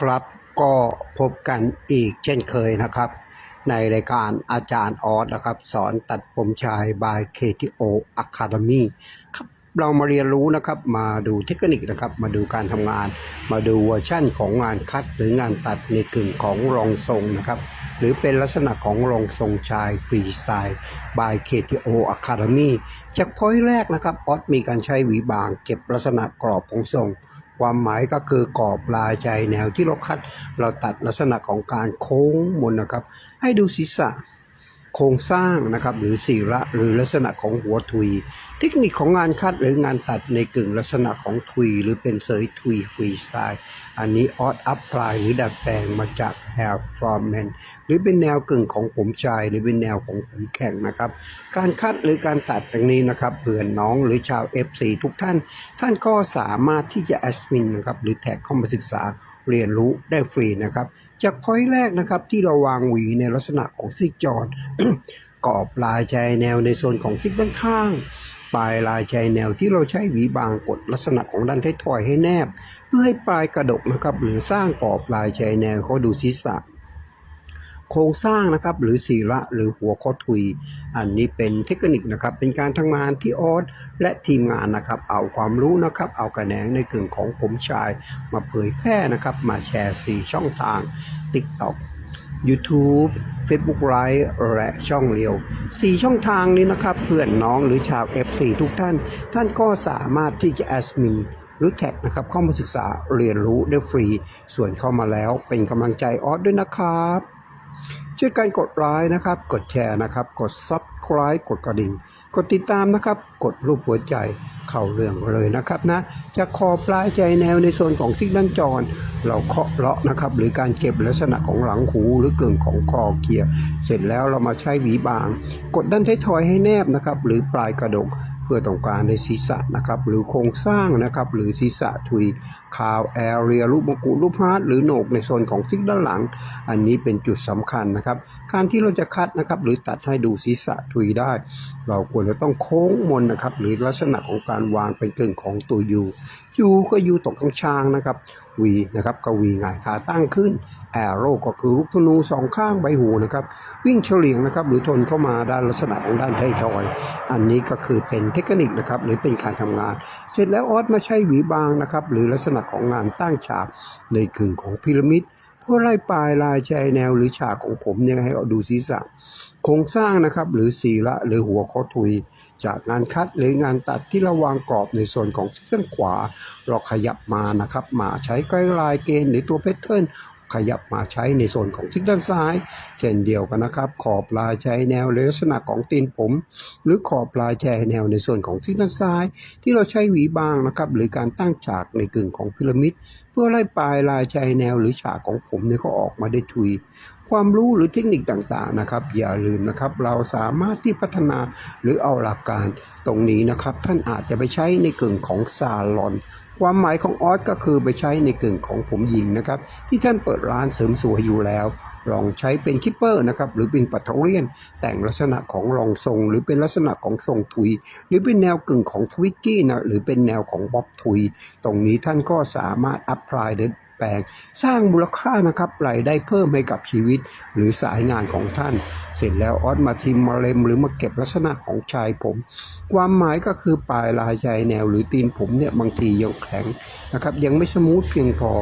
ครับก็พบกันอีกเช่นเคยนะครับ ในรายการอาจารย์ออสนะครับ สอนตัดผมชาย by KTO Academy ครับเรามาเรียนรู้นะครับมาดูเทคนิคนะครับ มาดูการทำงาน มาดูเวอร์ชั่นของงานคัดหรืองานตัดในกึ่งของรองทรงนะครับหรือเป็นลักษณะของรองทรงชายฟรีสไตล์ by KTO Academy จากพอยต์แรกนะครับออสมีการใช้หวีบางเก็บลักษณะกรอบของทรง ความหมายก็คือกรอบลายใจแนวที่เราคัด เราตัดลักษณะของการโค้งมนนะครับ ให้ดูศีรษะโครงสร้างนะครับหรือศีระหรือลักษณะของหัวทุย เทคนิคของงานคัดหรืองานตัดในกึ่งลักษณะของทุย หรือเป็นเสยทุยฟรีสไตล์ อันนี้ออสอัพพลายหรือดัดแปลงมาจาก Hair from Man หรือเป็นแนวกึ่งของผมชายหรือเป็นแนวของผมแข็งนะครับ การคัดหรือการตัดตรงนี้นะครับเผื่อน้องหรือชาว F4 ทุกท่าน ท่านก็สามารถที่จะแอดมินนะครับหรือแท็กเข้ามาศึกษาเรียนรู้ได้ฟรีนะครับ จากพอยต์แรกนะครับที่เราวางหวีในลักษณะของซิกจอนกรอบลายชายแนวในโซนของซิกด้านข้าง ปลายลายชายแนวที่เราใช้หวีบางกดลักษณะของด้านท้ายทอยให้แนบ เพื่อให้ปลายกระดกนะครับ หรือสร้างกรอบลายชายแนวเขาดูศีรษะโครงสร้างนะครับหรือศีระหรือหัวข้อทุย อันนี้เป็นเทคนิคนะครับเป็นการทำงานที่ออสและทีมงานนะครับเอาความรู้นะครับเอากระแหนงในกึ่งของผมชาย มาเผยแพร่นะครับมาแชร์ 4 ช่องทาง TikTok YouTube Facebook Live และช่องเรียว4ช่องทางนี้นะครับ เพื่อนน้องหรือชาว F4 ทุกท่าน ท่านก็สามารถที่จะแอดมินหรือแท็กนะครับเข้ามาศึกษาเรียนรู้ได้ฟรี ส่วนเข้ามาแล้วเป็นกำลังใจออสด้วยนะครับ ช่วยกันกดไลค์นะครับ กดแชร์นะครับ กด Subscribe กดกระดิ่ง กดติดตามนะครับ กดรูปหัวใจเข้าเรื่องเลยนะครับนะ จะขอปลายใจแนวในโซนของซิกด้านจร เราเคาะเลาะนะครับ หรือการเก็บลักษณะของหลังหูหรือเกิงของคอเกียร์ เสร็จแล้วเรามาใช้หวีบาง กดด้านท้ายทอยให้แนบนะครับ หรือปลายกระดกเพื่อต้องการในศีรษะนะครับหรือโครงสร้างนะครับหรือศีรษะทุยคาวแอเรียรูปมงกุฎรูปฮาร์ดหรือโหนกในโซนของซิกด้านหลัง อันนี้เป็นจุดสำคัญนะครับการที่เราจะคัดนะครับ หรือตัดให้ดูศีรษะทุยได้ เราควรจะต้องโค้งมนนะครับ หรือลักษณะของการวางเป็นกึ่งของตัวยูยูก็ยูตกตรงช้างนะครับวีนะครับก็วีหงายขาตั้งขึ้นแอโร่ก็คือลูกธนูสองข้างใบหูนะครับ วิ่งเฉลียงนะครับ หรือทนเข้ามาด้านลักษณะของด้านไทยทอย อันนี้ก็คือเป็นเทคนิคนะครับ หรือเป็นการทำงาน เสร็จแล้วออสมาใช้หวีบางนะครับ หรือลักษณะของงานตั้งฉากในกึ่งของพีระมิด เพื่อไล่ปลายลายชายแนวหรือฉากของผมเนี่ยให้เอดูศีรษะโครงสร้างนะครับหรือศีระหรือหัวข้อทุย จากงานคัดหรืองานตัดที่ระวางกรอบในส่วนของเส้นขวา เราขยับมานะครับมาใช้ใกล้ลายเกณฑ์หรือตัวแพทเทิร์น ขยับมาใช้ในส่วนของซิกด้านซ้าย เช่นเดียวกันนะครับ ขอบลายชายแนวลักษณะของตีนผม หรือขอบลายชายแนวในส่วนของซิกด้านซ้าย ที่เราใช้หวีบางนะครับหรือการตั้งฉากในกึ่งของพีระมิด เพื่อไล่ปลายลายชายแนวหรือฉากของผมเนี่ยเขาออกมาได้ทุยความรู้หรือเทคนิคต่างๆนะครับ อย่าลืมนะครับ เราสามารถที่พัฒนาหรือเอาหลักการตรงนี้นะครับ ท่านอาจจะไปใช้ในกึ่งของซาลอน ความหมายของออสก็คือไปใช้ในกึ่งของผมหญิงนะครับ ที่ท่านเปิดร้านเสริมสวยอยู่แล้ว ลองใช้เป็นคิปเปอร์นะครับหรือเป็นปัทเทเรียน แต่งลักษณะของรองทรง หรือเป็นลักษณะของทรงทุย หรือเป็นแนวกึ่งของทวิกกี้นะหรือเป็นแนวของบ๊อบทุย ตรงนี้ท่านก็สามารถอัพพลายได้ แปลง สร้างมูลค่านะครับรายได้เพิ่มให้กับชีวิต หรือสายงานของท่าน เสร็จแล้วออสมาทิมมาเลมหรือมาเก็บลักษณะของชายผม ความหมายก็คือปลายลายชายแนว หรือตีนผมเนี่ยบางทียังแข็งนะครับยังไม่สมูทเพียงพอ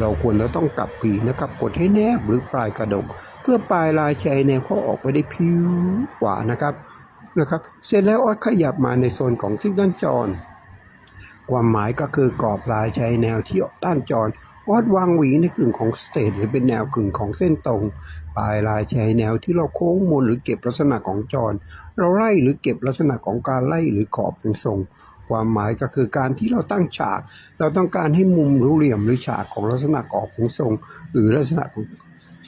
เราควรจะต้องกลับปีนะครับกดให้แนบหรือปลายกระดก เพื่อปลายลายชายแนวเขาออกไปได้ผิวกว่านะครับนะครับ เสร็จแล้วออสขยับมาในโซนของซิกด้านจร ความหมายก็คือกรอบลายชายแนวที่ต้านจรออดวางหวีในกึ่งของสเตทหรือเป็นแนวกึ่งของเส้นตรง ปลายลายชายแนวที่เราโค้งมนหรือเก็บลักษณะของจร เราไล่หรือเก็บลักษณะของการไล่หรือขอบเป็นทรงความหมายก็คือการที่เราตั้งฉาก เราต้องการให้มุมหรือเหลี่ยมหรือฉากของลักษณะกรอบของทรง หรือลักษณะของ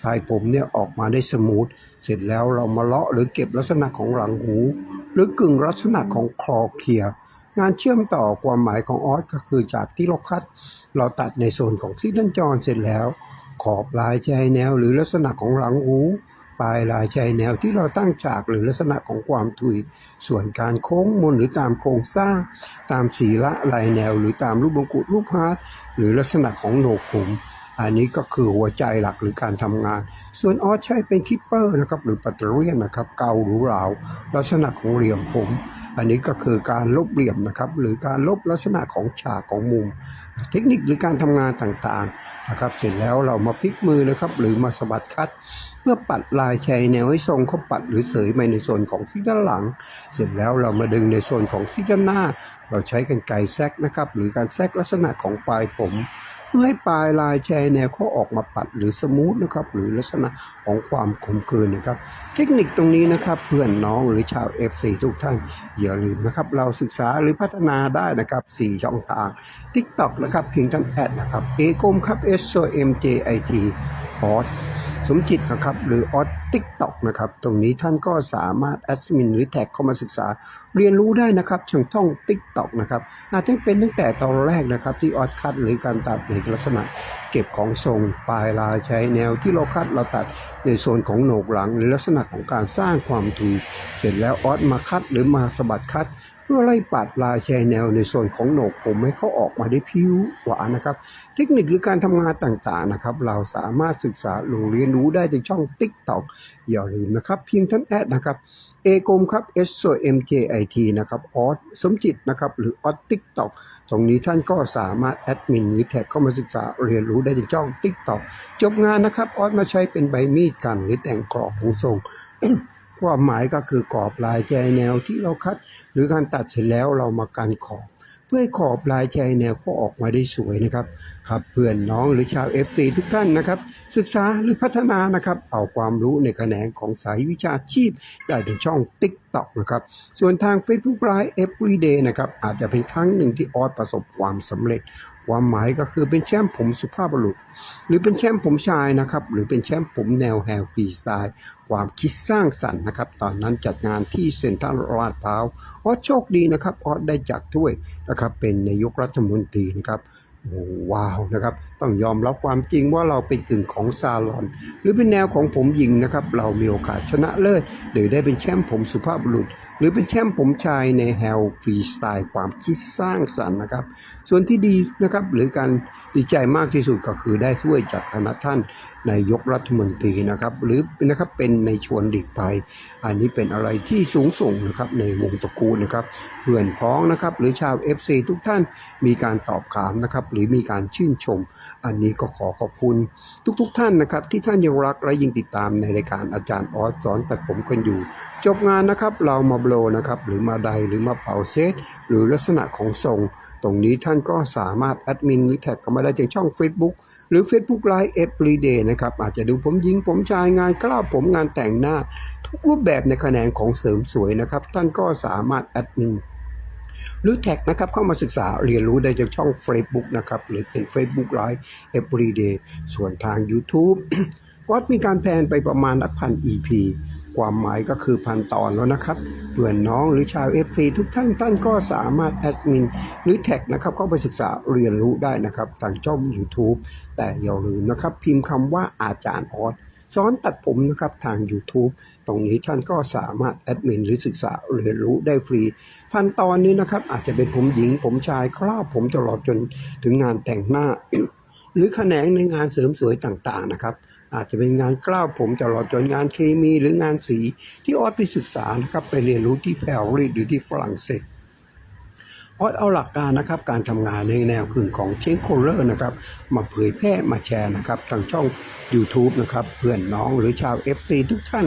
ชายผมเนี่ยออกมาได้สมูท เสร็จแล้วเรามาเลาะหรือเก็บลักษณะของหลังหู หรือกึ่งลักษณะของคลอเคลียร์ งานเชื่อมต่อความหมายของออสก็คือจากที่เราคัด เราตัดในส่วนของซิกด้านจรเสร็จแล้ว ขอบลายชายแนวหรือลักษณะของหลังหูปลายลายชายแนวที่เราตั้งฉากหรือลักษณะของความทุย ส่วนการโค้งมนหรือตามโครงสร้าง ตามสีละลายแนวหรือตามรูปมงกุฎรูปฮาร์ดหรือลักษณะของโหนกผม อันนี้ก็คือหัวใจหลักหรือการทำงาน ส่วนออสใช้เป็นคิปเปอร์นะครับหรือปัตเตอร์เรียนนะครับเกาหรือราวลักษณะของเหลี่ยมผม อันนี้ก็คือการลบเหลี่ยมนะครับหรือการลบลักษณะของฉากของมุม เทคนิคหรือการทำงานต่างๆนะครับเสร็จแล้วเรามาพลิกมือนะครับหรือมาสะบัดคัดเพื่อปัดลายชายแนวให้ทรงเขาปัดหรือเสยไปในส่วนของซีกด้านหลัง เสร็จแล้วเรามาดึงในส่วนของซีกด้านหน้า เราใช้กันไกแซกนะครับหรือการแซกลักษณะของปลายผม เพื่อให้ปลายลายชายแนวเขาออกมาปัดหรือสมูทนะครับหรือลักษณะของความคมคืนนะครับ เทคนิคตรงนี้นะครับเพื่อนน้องหรือชาว F4 ทุกท่านอย่าลืมนะครับเราศึกษาหรือพัฒนาได้นะครับ4ช่องทาง TikTok นะครับเพียงท่านแอดนะครับเอกมครับ S O M J I T ออส สมจิตนะครับหรือออส TikTok นะครับตรงนี้ท่านก็สามารถแอดมินหรือแท็กเข้ามาศึกษา เรียนรู้ได้นะครับช่องท่อง TikTok นะครับอาจจะเป็นตั้งแต่ตอนแรกนะครับที่ออสคัดหรือการตัดในลักษณะ เก็บของทรงปลายลายใช้แนวที่เราคัดเราตัดในโซนของโหนกหลังหรือลักษณะของการสร้างความทุยเสร็จแล้วออสมาคัดหรือมาสะบัดคัด เพื่อไล่ปัดปลาแชร์แนวในส่วนของโหนกผมให้เขาออกมาได้ผิวหวานนะครับ เทคนิคหรือการทำงานต่างๆนะครับ เราสามารถศึกษาลงเรียนรู้ได้ในช่อง TikTok อย่าลืมนะครับเพียงท่านแอดนะครับเอกมครับ S O M J I T นะครับออสสมจิตนะครับหรือออส TikTok ตรงนี้ท่านก็สามารถแอดมินหรือแท็กเข้ามาศึกษาเรียนรู้ได้ในช่อง TikTok จบงานนะครับออสมาใช้เป็นใบมีดกันหรือแต่งกรอบของทรง ความหมายก็คือกรอบลายแจแนวที่เราคัด หรือการตัดเสร็จแล้วเรามากันขอบเพื่อให้ขอบลายแจแนวก็ออกมาได้สวยนะครับครับเพื่อนน้องหรือชาว f อฟซีทุกท่านนะครับ ศึกษาหรือพัฒนานะครับเอาความรู้ในแขนงของสายวิชาชีพ ได้ถึงช่อง TikTok นะครับส่วนทาง Facebook Live Everyday นะครับอาจจะเป็นครั้งหนึ่งที่ออสประสบความสำเร็จ ความหมายก็คือเป็นแชมป์ผมสุภาพบุรุษ หรือเป็นแชมป์ผมชายนะครับ หรือเป็นแชมป์ผมแนวแฮร์ฟรีสไตล์ ความคิดสร้างสรรค์นะครับ ตอนนั้นจัดงานที่เซ็นทรัลลาดพร้าวออสโชคดีนะครับออสได้จักถ้วยนะครับเป็นนายกรัฐมนตรีนะครับ โอ้ว้าวนะครับ ต้องยอมรับความจริงว่าเราเป็นกึ่งของซาลอน หรือเป็นแนวของผมหญิงนะครับ เรามีโอกาสชนะเลิศหรือได้เป็นแชมป์ผมสุภาพบุรุษ หรือเป็นแชมป์ผมชายในแฮลฟรีสไตล์ความคิดสร้างสรรค์นะครับ ส่วนที่ดีนะครับหรือการดีใจมากที่สุดก็คือได้ถ้วยจากคณะท่าน นายกรัฐมนตรีนะครับหรือนะครับเป็นในชวนดีกภัย อันนี้เป็นอะไรที่สูงส่งนะครับในวงตระกูลนะครับเพื่อนพ้องนะครับหรือชาว FC ทุกท่านมีการตอบขามนะครับหรือมีการชื่นชม อันนี้ก็ขอขอบคุณทุกๆทท่านนะครับที่ท่านยังรักและยิ่งติดตามในรายการอาจารย์ออสสอนตัดผมกันอยู่ จบงานนะครับเรามาโบลนะครับหรือมาใดหรือมาเป่าเซตหรือลักษณะของทรงตรงนี้ท่านก็สามารถแอดมินหรือแท็กเข้ามาได้จากช่อง Facebook หรือ Facebook Live Everyday นะครับ อาจจะดูผมหญิงผมชายงานกล้าวผมงานแต่งหน้า ทุกรูปแบบในแขนงของเสริมสวยนะครับ ท่านก็สามารถแอดมินหรือแท็กนะครับเข้ามาศึกษาเรียนรู้ได้จากช่อง Facebook นะครับ หรือเป็น Facebook Live Everyday ส่วนทาง YouTube วัดมีการแพนไปประมาณพัน EP ความหมายก็คือพันตอนแล้วนะครับเพื่อนน้องหรือชาว FC ทุกท่านท่านก็สามารถแอดมินหรือแท็กนะครับเข้าไปศึกษาเรียนรู้ได้นะครับทางช่อง YouTube แต่อย่าลืมนะครับ พิมพ์คำว่าอาจารย์ออสสอนตัดผมนะครับทาง YouTube ตรงนี้ท่านก็สามารถแอดมินหรือศึกษาเรียนรู้ได้ฟรี พันตอนนี้นะครับอาจจะเป็นผมหญิงผมชายครอบผมตลอดจนถึงงานแต่งหน้า หรือแขนงในงานเสริมสวยต่างๆนะครับ อาจจะเป็นงานกล้าวผมตลอดจนงานเคมีหรืองานสีที่ออสไปศึกษานะครับไปเรียนรู้ที่แพรรีหรือที่ฝรั่งเศสออสเอาหลักการนะครับการทำงานในแนวคืนของเชนโคเลอร์นะครับมาเผยแพร่มาแชร์นะครับทางช่อง YouTube นะครับเพื่อนน้องหรือชาว FC ทุกท่าน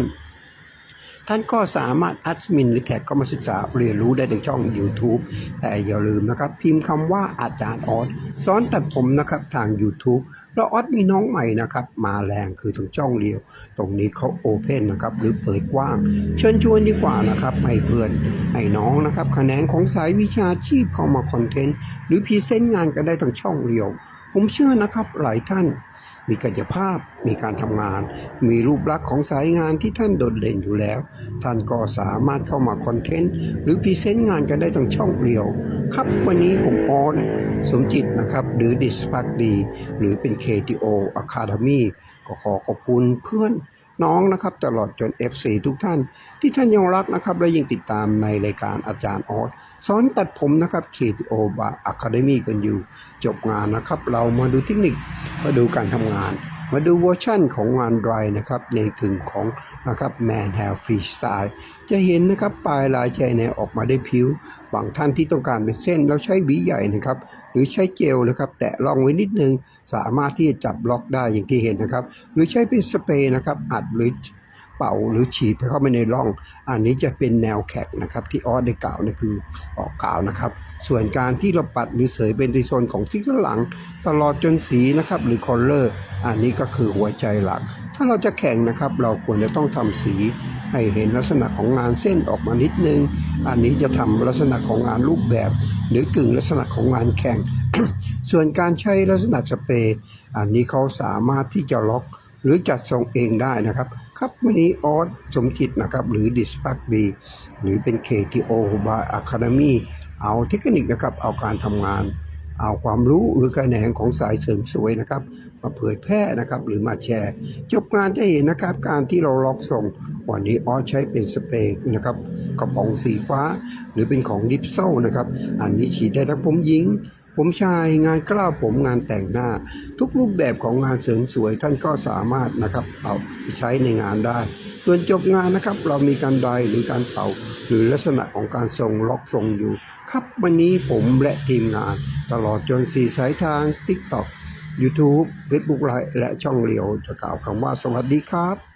ท่านก็สามารถแอดมินหรือแท็กเข้ามาศึกษาเรียนรู้ได้ในช่อง YouTube แต่อย่าลืมนะครับ พิมพ์คำว่าอาจารย์ออสสอนตัดผมนะครับทาง YouTube แล้วออสมีน้องใหม่นะครับ มาแรงคือตรงช่องเดียว ตรงนี้เขาโอเพนนะครับ หรือเปิดกว้าง เชิญชวนดีกว่านะครับให้เพื่อนให้น้องนะครับแขนงของสายวิชาชีพเข้ามาคอนเทนต์หรือพรีเซนต์งานกันได้ทางช่องเดียว ผมเชื่อนะครับหลายท่าน มีกายภาพ มีการทำงาน มีรูปลักษณ์ของสายงานที่ท่านโดดเด่นอยู่แล้ว ท่านก็สามารถเข้ามาคอนเทนต์หรือพรีเซนต์งานกันได้ทางช่องเดียว ครับวันนี้ผมออนสมจิตนะครับ หรือดิสพักดีหรือเป็น KTO Academy ก็ขอขอบคุณเพื่อนน้องนะครับตลอดจน FC ทุกท่านที่ท่านยังรักนะครับ และยังติดตามในรายการอาจารย์ออส สอนตัดผมนะครับ KTO บาอะคาเดมีกันอยู่ จบงานนะครับ เรามาดูเทคนิคมาดูการทำงาน มาดูเวอร์ชั่นของงานดรายนะครับ ในกึ่งของนะครับแมนแฮร์ฟรีสไตล์จะเห็นนะครับ ปลายลายใจเนี่ยออกมาได้ผิวบางท่านที่ต้องการเป็นเส้นแล้วใช้หวีใหญ่นะครับ หรือใช้เจลนะครับ แตะล่องไว้นิดนึง สามารถที่จะจับล็อกได้อย่างที่เห็นนะครับ หรือใช้เป็นสเปรย์นะครับอัดหรือ เป่าหรือฉีดเข้าไปในร่อง อันนี้จะเป็นแนวแข็งนะครับ ที่ออสได้กล่าวนะคือออกกล่าวนะครับ ส่วนการที่เราปัดหรือเสยเป็นในโซนของซิกหลัง ตลอดจนสีนะครับหรือคอลเลอร์ อันนี้ก็คือหัวใจหลัก ถ้าเราจะแข่งนะครับ เราควรจะต้องทำสีให้เห็นลักษณะของงานเส้นออกมานิดนึง อันนี้จะทำลักษณะของงานรูปแบบ หรือกึ่งลักษณะของงานแข่ง ส่วนการใช้ลักษณะสเปรย์อันนี้เขาสามารถที่จะล็อกหรือจัดทรงเองได้นะครับ ครับวันนี้ออสสมจิตนะครับ หรือดิสปักบีหรือเป็น KTO บาอะคาเดมีเอาเทคนิคนะครับ เอาการทำงาน เอาความรู้หรือการแหนงของสายเสริมสวยนะครับ มาเผยแพร่นะครับ หรือมาแชร์ จบงานจะเห็นนะครับ การที่เราล็อกทรงวันนี้ออสใช้เป็นสเปรย์นะครับกระป๋องสีฟ้า หรือเป็นของดิฟโซนะครับ อันนี้ฉีดได้ทั้งผมหญิง ผมชายงานกล้าวผมงานแต่งหน้า ทุกรูปแบบของงานเสริมสวยท่านก็สามารถนะครับเอาไปใช้ในงานได้ ส่วนจบงานนะครับเรามีการไดหรือการเป่า หรือลักษณะของการทรงล็อกทรงอยู่ ครับวันนี้ผมและทีมงาน ตลอดจนสี่สายทาง TikTok YouTube Facebook ไลน์และช่องเลียวจะกล่าวคำว่าสวัสดีครับ